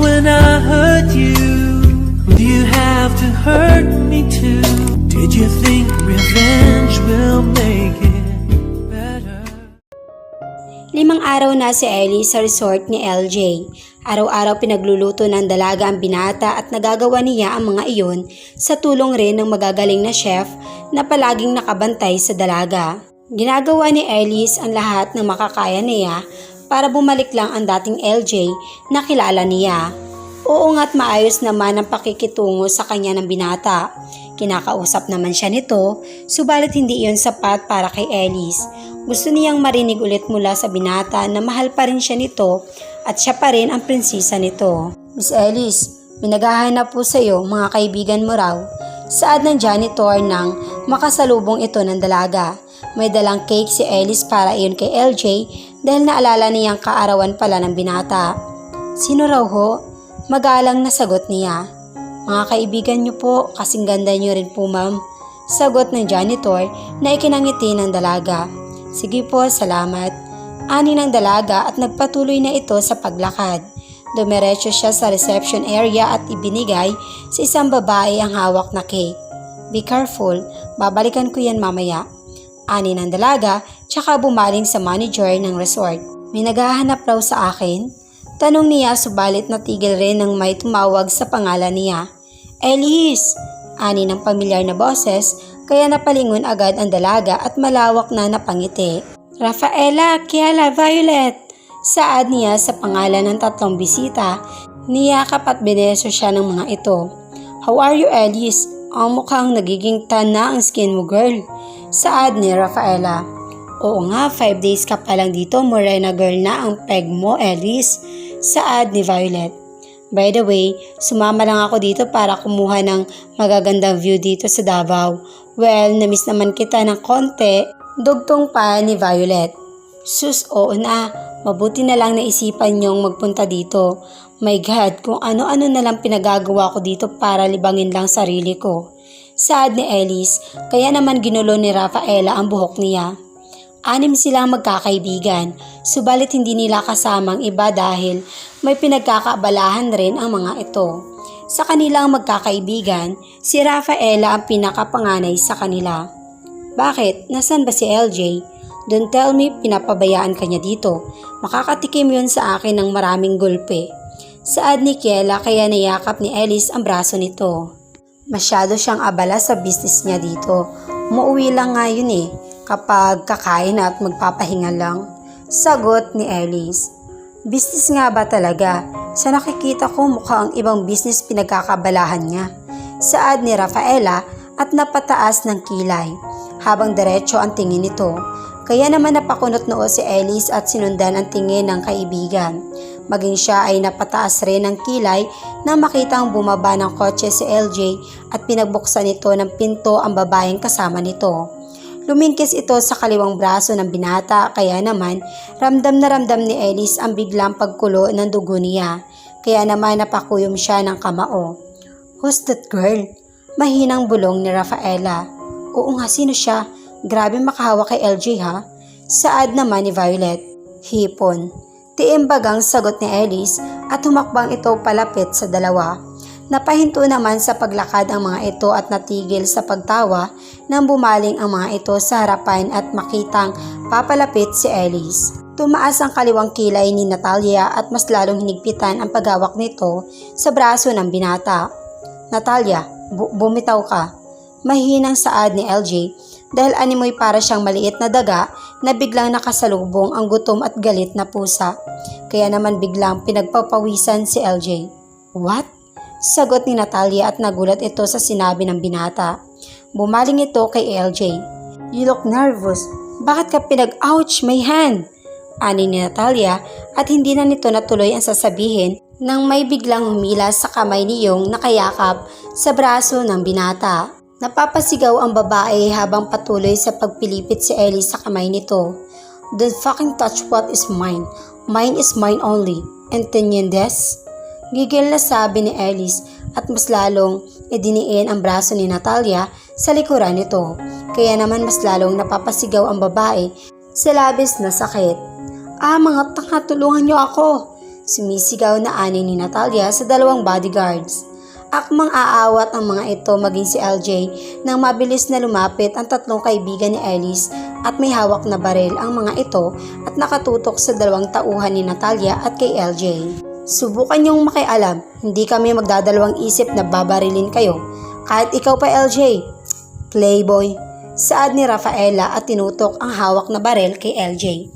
when I hurt you? Do you have to hurt me too? Did you think revenge will make it better? Limang araw na si Ellie sa resort ni LJ. Araw-araw pinagluluto ng dalaga ang binata at nagagawa niya ang mga iyon sa tulong rin ng magagaling na chef na palaging nakabantay sa dalaga. Ginagawa ni Ellis ang lahat ng makakaya niya para bumalik lang ang dating LJ na kilala niya. Oo nga't maayos naman ang pakikitungo sa kanya ng binata. Kinakausap naman siya nito, subalit hindi iyon sapat para kay Ellis. Gusto niyang marinig ulit mula sa binata na mahal pa rin siya nito at siya pa rin ang prinsesa nito. Miss Ellis, may naghahanap po sa iyo mga kaibigan mo raw. Saad ng janitor nang makasalubong ito ng dalaga. May dalang cake si Ellis para iyon kay LJ dahil naalala niyang kaarawan pala ng binata. Sino raw ho? Magalang na sagot niya. Mga kaibigan niyo po, kasing ganda niyo rin po ma'am. Sagot ng janitor na ikinangiti ng dalaga. Sige po, salamat. Ani ng dalaga at nagpatuloy na ito sa paglakad. Dumiretso siya sa reception area at ibinigay sa isang babae ang hawak na cake. Be careful, babalikan ko yan mamaya. Ani ng dalaga, tsaka bumaling sa manager ng resort. May naghahanap raw sa akin? Tanong niya subalit natigil rin nang may tumawag sa pangalan niya. Elise! Ani ng pamilyar na boses, kaya napalingon agad ang dalaga at malawak na napangiti. Rafaela, Kiala, Violet! Saad niya sa pangalan ng tatlong bisita, niyakap at bineso siya ng mga ito. How are you, Elise? Ang mukhang nagiging tan na ang skin mo, girl. Saad ni Rafaela. Oo nga, 5 days ka pa lang dito, morena girl na ang peg mo, Elise. Saad ni Violet. By the way, sumama lang ako dito para kumuha ng magagandang view dito sa Davao. Well, namiss naman kita ng konti. Dugtong pa ni Violet. Sus, oo na. Mabuti na lang naisipan niyong magpunta dito. My God, kung ano-ano na lang pinagagawa ko dito para libangin lang sarili ko. Saad ni Elise, kaya naman ginulo ni Rafaela ang buhok niya. Anim silang magkakaibigan, subalit hindi nila kasamang iba dahil may pinagkakaabalahan rin ang mga ito. Sa kanilang magkakaibigan, si Rafaela ang pinakapanganay sa kanila. Bakit? Nasaan ba si LJ? Don't tell me pinapabayaan ka niya dito. Makakatikim yun sa akin ng maraming gulpe. Saad ni Kiela kaya niyakap ni Ellis ang braso nito. Masyado siyang abala sa business niya dito. Muuwi lang nga yun eh, kapag kakain at magpapahinga lang. Sagot ni Ellis. Business nga ba talaga? Sa nakikita ko mukha ang ibang business pinagkakabalahan niya. Saad ni Rafaela at napataas ng kilay, habang diretso ang tingin nito. Kaya naman napakunot noo si Ellis at sinundan ang tingin ng kaibigan. Maging siya ay napataas rin ng kilay nang makitang bumaba ng kotse si LJ at pinagbuksan nito ng pinto ang babaeng kasama nito. Lumingkis ito sa kaliwang braso ng binata kaya naman ramdam na ramdam ni Ellis ang biglang pagkulo ng dugo niya. Kaya naman napakuyom siya ng kamao. Who's that girl? Mahinang bulong ni Rafaela. Oo nga, sino siya? Grabe makahawak kay LJ ha? Saad naman ni Violet. Hipon. Tiimbagang sagot ni Ellis at humakbang ito palapit sa dalawa. Napahinto naman sa paglakad ang mga ito at natigil sa pagtawa nang bumaling ang mga ito sa harapan at makitang papalapit si Ellis. Tumaas ang kaliwang kilay ni Natalia at mas lalong hinigpitan ang paghawak nito sa braso ng binata. Natalia, bu- bumitaw ka. Mahinang saad ni LJ dahil animoy para siyang maliit na daga na biglang nakasalubong ang gutom at galit na pusa. Kaya naman biglang pinagpapawisan si LJ. What? Sagot ni Natalia at nagulat ito sa sinabi ng binata. Bumaling ito kay LJ. You look nervous. Bakit ka pinag-ouch, may hand? Ani ni Natalia at hindi na nito natuloy ang sasabihin nang may biglang humila sa kamay ni Yong nakayakap sa braso ng binata. Napapasigaw ang babae habang patuloy sa pagpilipit si Ellie sa kamay nito. Don't fucking touch what is mine. Mine is mine only. Entiendes? Gigil na sabi ni Ellis at mas lalong idiniin ang braso ni Natalia sa likuran nito. Kaya naman mas lalong napapasigaw ang babae sa labis na sakit. Ah, mga tanga, tulungan niyo ako! Sumisigaw na ani ni Natalia sa dalawang bodyguards. Akmang aawat ang mga ito maging si LJ nang mabilis na lumapit ang tatlong kaibigan ni Ellis at may hawak na baril ang mga ito at nakatutok sa dalawang tauhan ni Natalia at kay LJ. Subukan niyong makialam, hindi kami magdadalawang isip na babarilin kayo. Kahit ikaw pa LJ. Playboy. Saad ni Rafaela at tinutok ang hawak na baril kay LJ.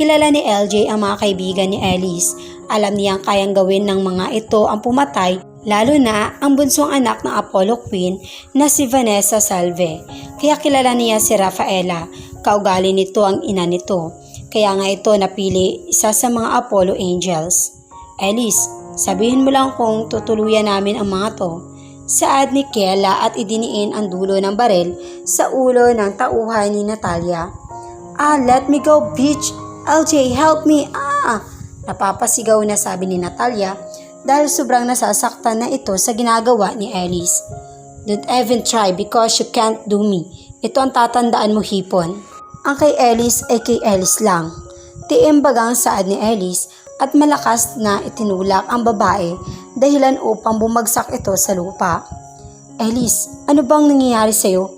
Kilala ni LJ ang mga kaibigan ni Ellis. Alam niyang kayang gawin ng mga ito ang pumatay lalo na ang bunsong anak ng Apollo Queen na si Vanessa Salve. Kaya kilala niya si Rafaela, kaugali nito ang ina nito. Kaya nga ito napili isa sa mga Apollo Angels. Ellis, sabihin mo lang kung tutuluyan namin ang mga to. Saad ni Kela at idiniin ang dulo ng baril sa ulo ng tauhan ni Natalia. Ah, let me go, bitch! LJ, help me! Ah! Napapasigaw na sabi ni Natalia dahil sobrang nasasaktan na ito sa ginagawa ni Alice. Don't even try because you can't do me. Ito ang tatandaan mo hipon. Ang kay Alice ay kay Alice lang. Tiimbagang saad ni Alice at malakas na itinulak ang babae dahilan upang bumagsak ito sa lupa. Alice, ano bang nangyayari sa'yo?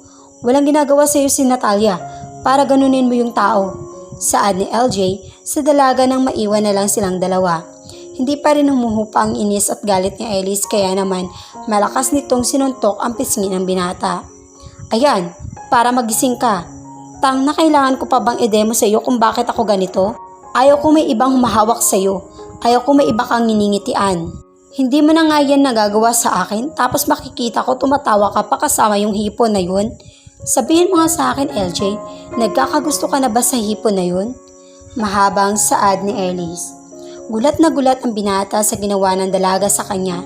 Walang ginagawa sa'yo si Natalia para ganunin mo yung tao. Saad ni LJ sa dalaga nang maiwan na lang silang dalawa. Hindi pa rin humuhupa ang inis at galit ni Alice kaya naman malakas nitong sinuntok ang pisngi ng binata. Ayan, para magising ka. Tang na kailangan ko pa bang i-demo sa iyo kung bakit ako ganito? Ayaw ko may ibang humahawak sa iyo. Ayaw ko may iba kang niningitian. Hindi mo na nga yan nagagawa sa akin tapos makikita ko tumatawa ka pa kasama yung hipon na yun. Sabihin mo nga sa akin, LJ, nagkakagusto ka na ba sa hipon na yun? Mahabang saad ni Elise. Gulat na gulat ang binata sa ginawa ng dalaga sa kanya.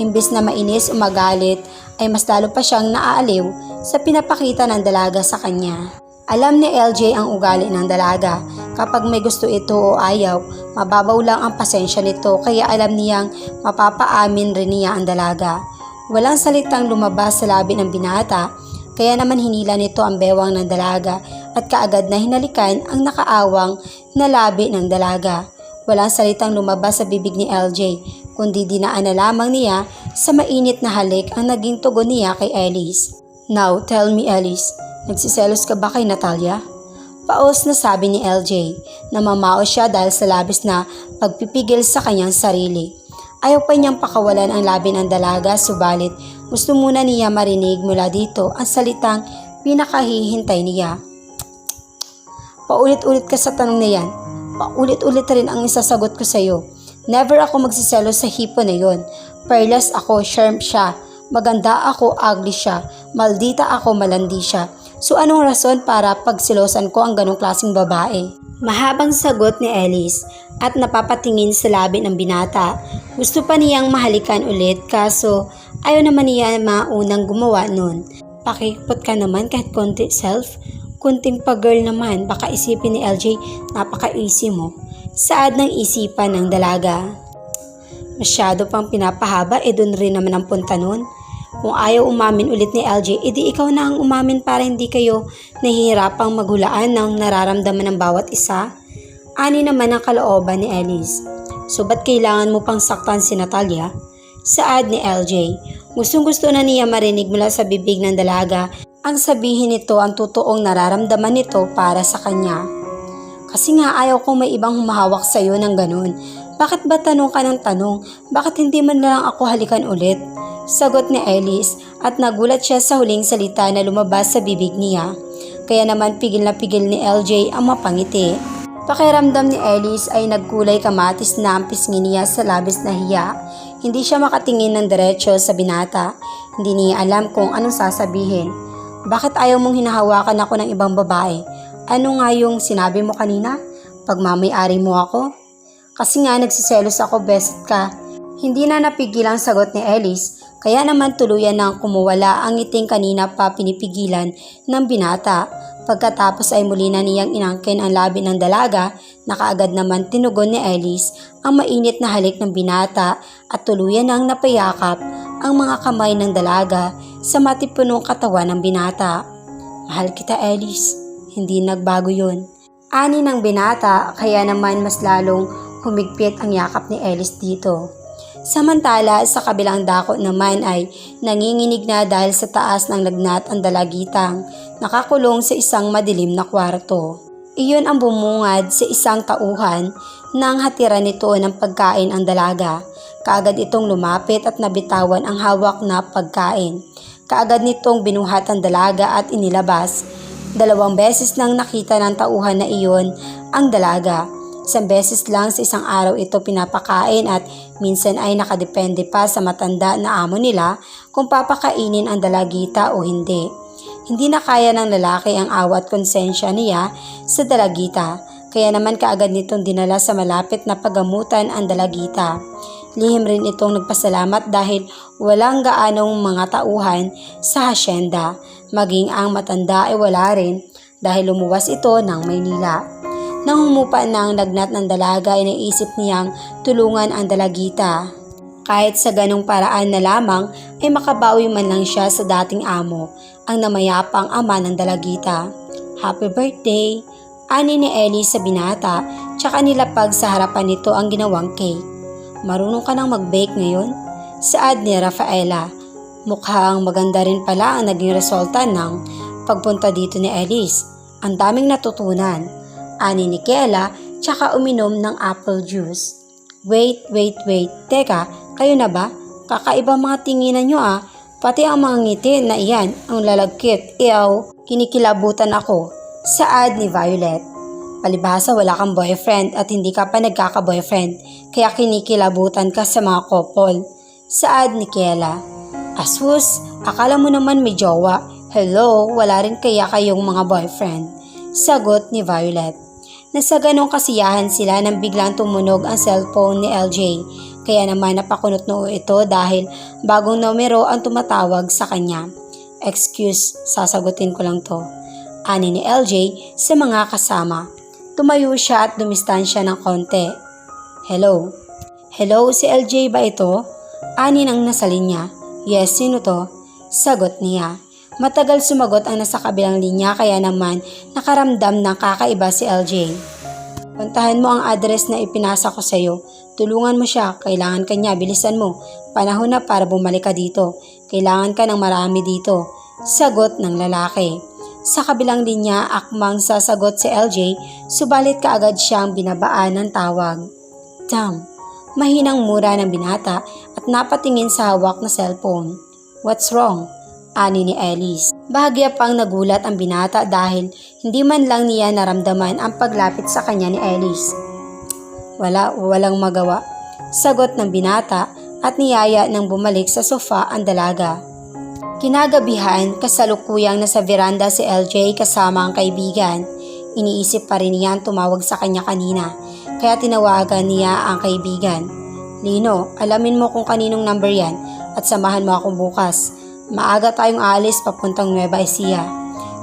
Imbis na mainis o magalit, ay mas lalo pa siyang naaaliw sa pinapakita ng dalaga sa kanya. Alam ni LJ ang ugali ng dalaga. Kapag may gusto ito o ayaw, mababaw lang ang pasensya nito kaya alam niyang mapapaamin rin niya ang dalaga. Walang salitang lumabas sa labi ng binata, kaya naman hinila nito ang bewang ng dalaga at kaagad na hinalikan ang nakaawang na labi ng dalaga. Walang salitang lumabas sa bibig ni LJ, kundi dinaan na lamang niya sa mainit na halik ang naging tugon niya kay Ellis. Now, tell me Ellis, nagsiselos ka ba kay Natalia? Paos na sabi ni LJ, namamao siya dahil sa labis na pagpipigil sa kanyang sarili. Ayaw pa niyang pakawalan ang labi ng dalaga subalit gusto muna niya marinig mula dito ang salitang pinakahihintay niya. Paulit-ulit ka sa tanong na yan. Paulit-ulit rin ang isasagot ko sa iyo. Never ako magsiselo sa hipo na yon. Perlas ako, sherm siya. Maganda ako, ugly siya. Maldita ako, malandi siya. So anong rason para pagsilosan ko ang ganong klaseng babae? Mahabang sagot ni Ellis at napapatingin sa labi ng binata. Gusto pa niyang mahalikan ulit kaso ayaw naman niya maunang gumawa nun. Pakipot ka naman kahit konti self. Kunting pa-girl naman, baka isipin ni LJ, napaka-easy mo. Saad ng isipan ng dalaga. Masyado pang pinapahaba, eh dun rin naman ang punta nun. Kung ayaw umamin ulit ni LJ, edi ikaw na ang umamin para hindi kayo nahihirapang maghulaan ng nararamdaman ng bawat isa. Ani naman ang kalooban ni Ellis. So ba't kailangan mo pang saktan si Natalia? Saad ni LJ. Gustong gusto na niya marinig mula sa bibig ng dalaga ang sabihin nito ang totoong nararamdaman nito para sa kanya. Kasi nga ayaw kong may ibang humahawak sa iyo ng ganun. Bakit ba tanong ka ng tanong? Bakit hindi man lang ako halikan ulit? Sagot ni Ellis at nagulat siya sa huling salita na lumabas sa bibig niya. Kaya naman pigil na pigil ni LJ ang mapangiti. Pakiramdam ni Ellis ay nagkulay kamatis na ang pisngi niya sa labis na hiya. Hindi siya makatingin ng diretsyo sa binata. Hindi niya alam kung anong sasabihin. Bakit ayaw mong hinahawakan ako ng ibang babae? Ano nga yung sinabi mo kanina? Pagmamayari mo ako? Kasi nga nagsiselos ako best ka. Hindi na napigil ang sagot ni Ellis, kaya naman tuluyan nang kumuwala ang ngiting kanina pa pinipigilan ng binata. Pagkatapos ay muli na niyang inangkin ang labi ng dalaga, nakaagad naman tinugon ni Ellis ang mainit na halik ng binata at tuluyan nang napayakap ang mga kamay ng dalaga sa matipunong katawan ng binata. Mahal kita Ellis, hindi nagbago yon. Ani ng binata kaya naman mas lalong Humigpit ang yakap ni Ellis dito. Samantala, sa kabilang dako naman ay nanginginig na dahil sa taas ng lagnat ang dalagitang nakakulong sa isang madilim na kwarto. Iyon ang bumungad sa isang tauhan nang hatira nito ng pagkain ang dalaga. Kaagad itong lumapit at nabitawan ang hawak na pagkain. Kaagad nitong binuhat ang dalaga at inilabas. Dalawang beses nang nakita ng tauhan na iyon ang dalaga. Isang beses lang sa isang araw ito pinapakain at minsan ay nakadepende pa sa matanda na amo nila kung papakainin ang dalagita o hindi. Hindi na kaya ng lalaki ang awat konsensya niya sa dalagita, kaya naman kaagad nitong dinala sa malapit na pagamutan ang dalagita. Lihim rin itong nagpasalamat dahil walang gaanong mga tauhan sa hasyenda, maging ang matanda ay wala rin dahil lumuwas ito ng Maynila. Nang humupa na ang lagnat ng dalaga ay naisip niyang tulungan ang dalagita. Kahit sa ganong paraan na lamang ay makabawi man lang siya sa dating amo, ang namayapang ama ng dalagita. Happy birthday! Ani ni Ellie sa binata, tsaka nilapag sa harapan nito ang ginawang cake. Marunong ka nang mag-bake ngayon? Saad ni Rafaela. Mukhang maganda rin pala ang naging resulta ng pagpunta dito ni Ellis. Ang daming natutunan. Ani ni Kela, tsaka uminom ng apple juice. Wait, wait, wait. Teka, kayo na ba? Kakaiba mga tinginan nyo ah. Pati ang mga ngiti na iyan, ang lalagkit. Iyaw, kinikilabutan ako. Saad ni Violet. Palibhasa wala kang boyfriend at hindi ka pa nagkaka-boyfriend, kaya kinikilabutan ka sa mga couple. Saad ni Kela. Asus, akala mo naman may jowa. Hello, wala rin kaya kayong mga boyfriend. Sagot ni Violet. Nasa ganong kasiyahan sila nang biglang tumunog ang cellphone ni LJ. Kaya naman napakunot noo ito dahil bagong numero ang tumatawag sa kanya. Excuse, sasagutin ko lang to. Ani ni LJ sa mga kasama. Tumayo siya at dumistansya ng konti. Hello? Hello, si LJ ba ito? Ani nang nasa linya. Yes, sino to? Sagot niya. Matagal sumagot ang nasa kabilang linya kaya naman nakaramdam ng kakaiba si LJ. Puntahan mo ang address na ipinasa ko sa iyo. Tulungan mo siya, kailangan ka niya, bilisan mo. Panahon na para bumalik ka dito. Kailangan ka ng marami dito. Sagot ng lalaki. Sa kabilang linya, akmang sasagot si LJ, subalit kaagad siyang binabaan ng tawag. Damn, mahinang mura ng binata at napatingin sa hawak na cellphone. What's wrong? Ani ni Ellis. Bahagya pang nagulat ang binata dahil hindi man lang niya naramdaman ang paglapit sa kanya ni Ellis. Wala, walang magawa. Sagot ng binata at niyaya nang bumalik sa sofa ang dalaga. Kinagabihan, kasalukuyang nasa veranda si LJ kasama ang kaibigan. Iniisip pa rin niya tumawag sa kanya kanina, kaya tinawagan niya ang kaibigan. Lino, alamin mo kung kaninong number yan at samahan mo ako bukas. Maaga tayong alis papuntang Nueva Ecija.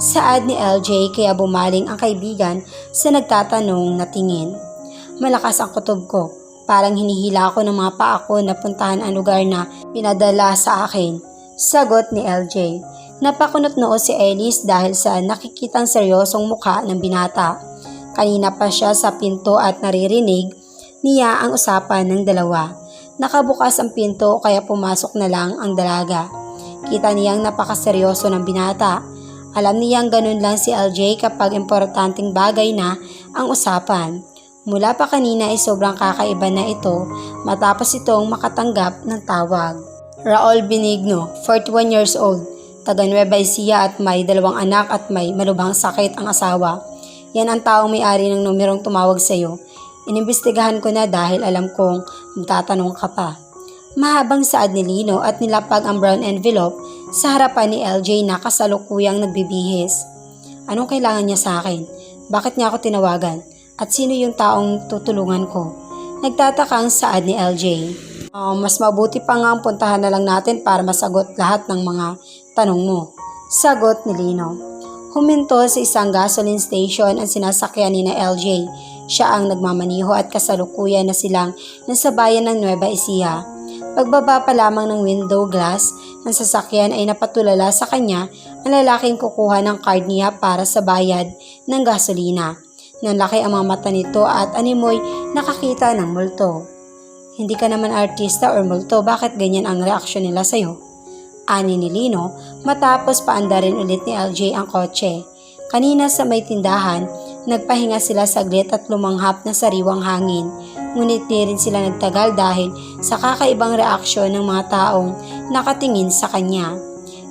Saad ni LJ kaya bumaling ang kaibigan sa nagtatanong na tingin. Malakas ang kutob ko. Parang hinihila ako ng mga paa ko na puntahan ang lugar na pinadala sa akin. Sagot ni LJ. Napakunot noo si Ellis dahil sa nakikitang seryosong mukha ng binata. Kanina pa siya sa pinto at naririnig niya ang usapan ng dalawa. Nakabukas ang pinto kaya pumasok na lang ang dalaga. Kita niyang napakaseryoso ng binata. Alam niyang ganun lang si LJ kapag importanteng bagay na ang usapan. Mula pa kanina ay sobrang kakaiba na ito matapos itong makatanggap ng tawag. Raul Benigno, 41 years old, taga Nueva Ecija at may dalawang anak at may malubhang sakit ang asawa. Yan ang taong may-ari ng numerong tumawag sa iyo. Inimbestigahan ko na dahil alam kong magtatanong ka pa. Mahabang saad ni Lino at nilapag ang brown envelope sa harapan ni LJ na kasalukuyang nagbibihis. Anong kailangan niya sa akin? Bakit niya ako tinawagan? At sino yung taong tutulungan ko? Nagtataka ang saad ni LJ. Ah, mas mabuti pa nga puntahan na lang natin para masagot lahat ng mga tanong mo. Sagot ni Lino. Huminto sa isang gasoline station ang sinasakyan ni na LJ. Siya ang nagmamaniho at kasalukuyan na silang nasa bayan ng Nueva Ecija. Pagbaba pa lamang ng window glass ng sasakyan ay napatulala sa kanya ang lalaking kukuha ng card niya para sa bayad ng gasolina. Nanlaki ang mga mata nito at animoy nakakita ng multo. Hindi ka naman artista or multo, bakit ganyan ang reaksyon nila sa'yo? Ani ni Lino matapos paandarin ulit ni LJ ang kotse. Kanina sa may tindahan, nagpahinga sila saglit at lumanghap na sariwang hangin. Ngunit di rin sila nagtagal dahil sa kakaibang reaksyon ng mga taong nakatingin sa kanya.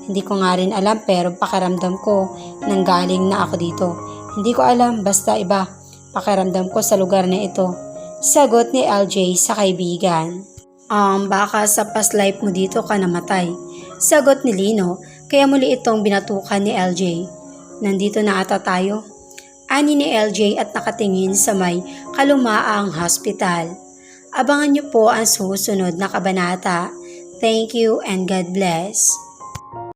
Hindi ko nga rin alam pero pakiramdam ko nanggaling na ako dito. Hindi ko alam basta iba. Pakiramdam ko sa lugar na ito. Sagot ni LJ sa kaibigan. Um, baka sa past life mo dito ka namatay. Sagot ni Lino, kaya muli itong binatukan ni LJ. Nandito na ata tayo. Ani ni LJ at nakatingin sa may kalumaang hospital. Abangan niyo po ang susunod na kabanata. Thank you and God bless.